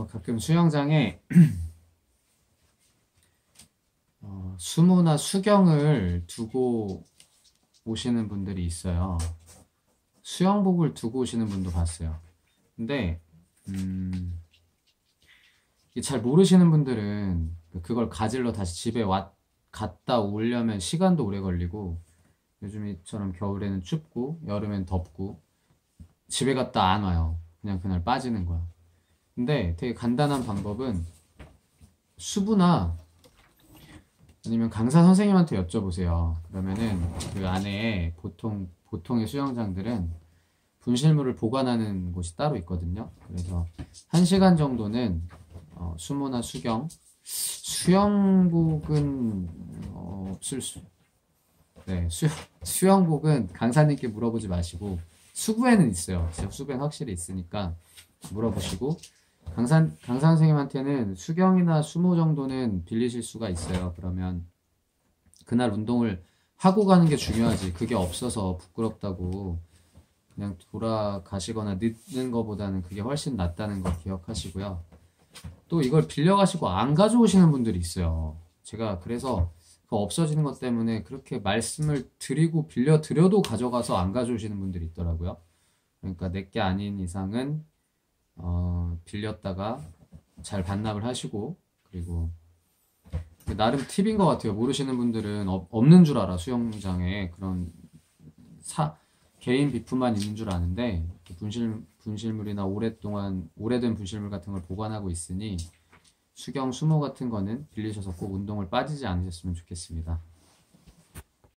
어, 가끔 수영장에 어, 수모나 수경을 두고 오시는 분들이 있어요. 수영복을 두고 오시는 분도 봤어요. 근데 음, 잘 모르시는 분들은 그걸 가질러 다시 집에 왔, 갔다 오려면 시간도 오래 걸리고 요즘처럼 겨울에는 춥고 여름엔 덥고 집에 갔다 안 와요. 그냥 그날 빠지는 거야. 근데 되게 간단한 방법은 수부나 아니면 강사 선생님한테 여쭤보세요. 그러면은 그 안에 보통 보통의 수영장들은 분실물을 보관하는 곳이 따로 있거든요. 그래서 한 시간 정도는 어, 수모나 수경, 수영복은 어, 없을 수. 네, 수, 수영복은 강사님께 물어보지 마시고 수구에는 있어요. 수구에는 확실히 있으니까 물어보시고 강사 강사 선생님한테는 수경이나 수모 정도는 빌리실 수가 있어요. 그러면 그날 운동을 하고 가는 게 중요하지. 그게 없어서 부끄럽다고 그냥 돌아가시거나 늦는 것보다는 그게 훨씬 낫다는 거 기억하시고요. 또 이걸 빌려가시고 안 가져오시는 분들이 있어요. 제가 그래서 그 없어지는 것 때문에 그렇게 말씀을 드리고 빌려 드려도 가져가서 안 가져오시는 분들이 있더라고요. 그러니까 내게 아닌 이상은 어, 빌렸다가 잘 반납을 하시고 그리고 나름 팁인 것 같아요. 모르시는 분들은 없, 없는 줄 알아 수영장에 그런 사 개인 비품만 있는 줄 아는데 분실 분실물이나 오랫동안 오래된 분실물 같은 걸 보관하고 있으니 수경 수모 같은 거는 빌리셔서 꼭 운동을 빠지지 않으셨으면 좋겠습니다.